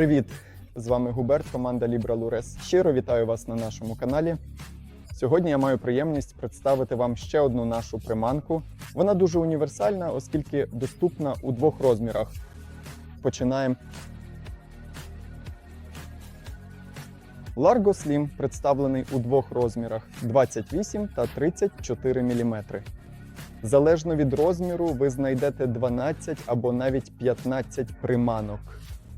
Привіт! З вами Губерт, команда Libra Lures. Щиро вітаю вас на нашому каналі. Сьогодні я маю приємність представити вам ще одну нашу приманку. Вона дуже універсальна, оскільки доступна у двох розмірах. Починаємо. Largo Slim представлений у двох розмірах 28 та 34 мм. Залежно від розміру, ви знайдете 12 або навіть 15 приманок.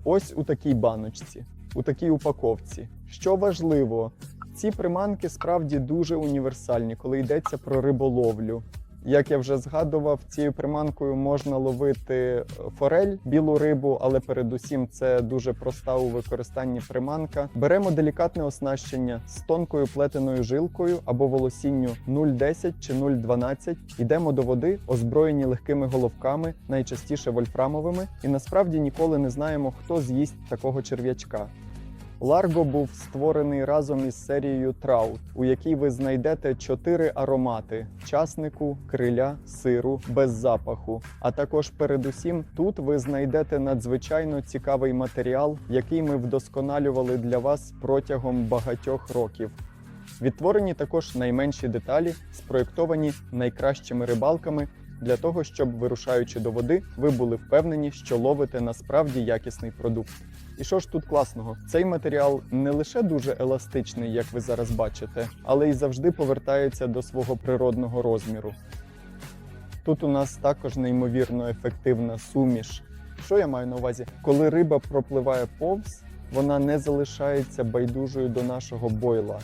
Ось у такій баночці, у такій упаковці. Що важливо, ці приманки справді дуже універсальні, коли йдеться про риболовлю. Як я вже згадував, цією приманкою можна ловити е, форель, білу рибу, але передусім це дуже проста у використанні приманка. Беремо делікатне оснащення з тонкою плетеною жилкою або волосінню 0,10 чи 0,12. Йдемо до води, озброєні легкими головками, найчастіше вольфрамовими, і насправді ніколи не знаємо, хто з'їсть такого черв'ячка. Ларго був створений разом із серією Траут, у якій ви знайдете чотири аромати: часнику, криля, сиру, без запаху. А також, передусім, тут ви знайдете надзвичайно цікавий матеріал, який ми вдосконалювали для вас протягом багатьох років. Відтворені також найменші деталі, спроєктовані найкращими рибалками для того, щоб вирушаючи до води, ви були впевнені, що ловите насправді якісний продукт. І що ж тут класного? Цей матеріал не лише дуже еластичний, як ви зараз бачите, але й завжди повертається до свого природного розміру. Тут у нас також неймовірно ефективна суміш. Що я маю на увазі? Коли риба пропливає повз, вона не залишається байдужою до нашого бойла.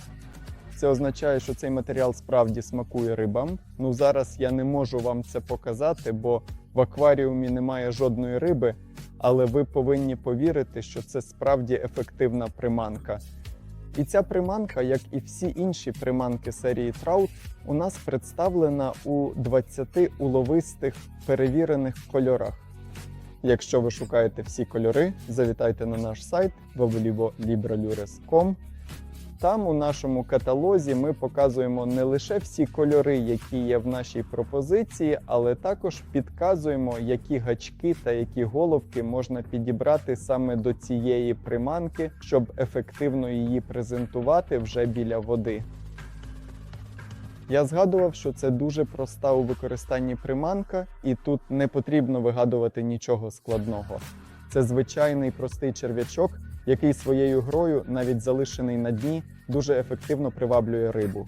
Це означає, що цей матеріал справді смакує рибам. Ну зараз я не можу вам це показати, бо в акваріумі немає жодної риби, але ви повинні повірити, що це справді ефективна приманка. І ця приманка, як і всі інші приманки серії Траут, у нас представлена у 20 уловистих перевірених кольорах. Якщо ви шукаєте всі кольори, завітайте на наш сайт www.libralures.com. Там у нашому каталозі ми показуємо не лише всі кольори, які є в нашій пропозиції, але також підказуємо, які гачки та які головки можна підібрати саме до цієї приманки, щоб ефективно її презентувати вже біля води. Я згадував, що це дуже проста у використанні приманка, і тут не потрібно вигадувати нічого складного. Це звичайний простий черв'ячок, який своєю грою, навіть залишений на дні, дуже ефективно приваблює рибу.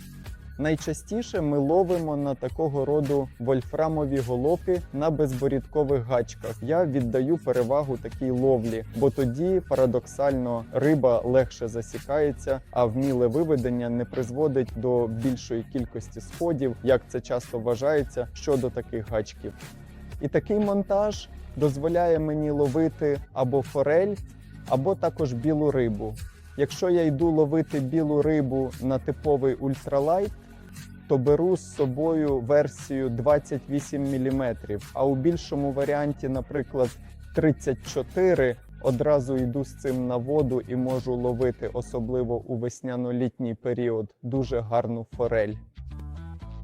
Найчастіше ми ловимо на такого роду вольфрамові головки на безборідкових гачках. Я віддаю перевагу такій ловлі, бо тоді парадоксально риба легше засікається, а вміле виведення не призводить до більшої кількості сходів, як це часто вважається щодо таких гачків. І такий монтаж дозволяє мені ловити або форель, або також білу рибу. Якщо я йду ловити білу рибу на типовий ультралайт, то беру з собою версію 28 мм, а у більшому варіанті, наприклад, 34 одразу йду з цим на воду і можу ловити, особливо у весняно-літній період, дуже гарну форель.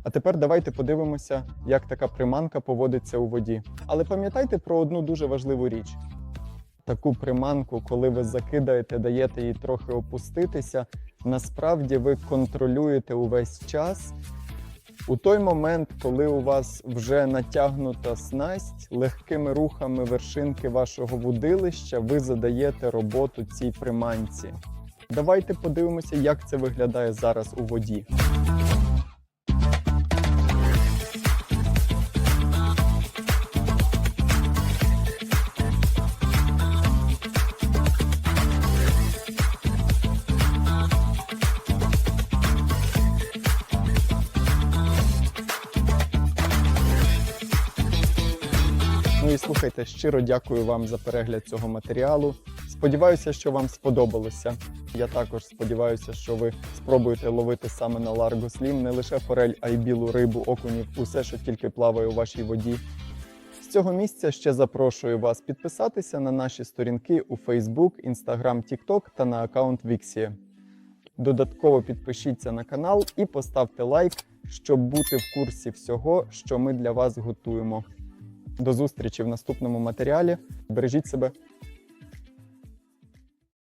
А тепер давайте подивимося, як така приманка поводиться у воді. Але пам'ятайте про одну дуже важливу річ: таку приманку, коли ви закидаєте, даєте їй трохи опуститися, насправді ви контролюєте увесь час. У той момент, коли у вас вже натягнута снасть, легкими рухами вершинки вашого вудилища ви задаєте роботу цій приманці. Давайте подивимося, як це виглядає зараз у воді. Ну і слухайте, щиро дякую вам за перегляд цього матеріалу. Сподіваюся, що вам сподобалося. Я також сподіваюся, що ви спробуєте ловити саме на Largo Slim не лише форель, а й білу рибу, окунів, усе, що тільки плаває у вашій воді. З цього місця ще запрошую вас підписатися на наші сторінки у Facebook, Instagram, TikTok та на аккаунт Vixie. Додатково підпишіться на канал і поставте лайк, щоб бути в курсі всього, що ми для вас готуємо. До зустрічі в наступному матеріалі. Бережіть себе.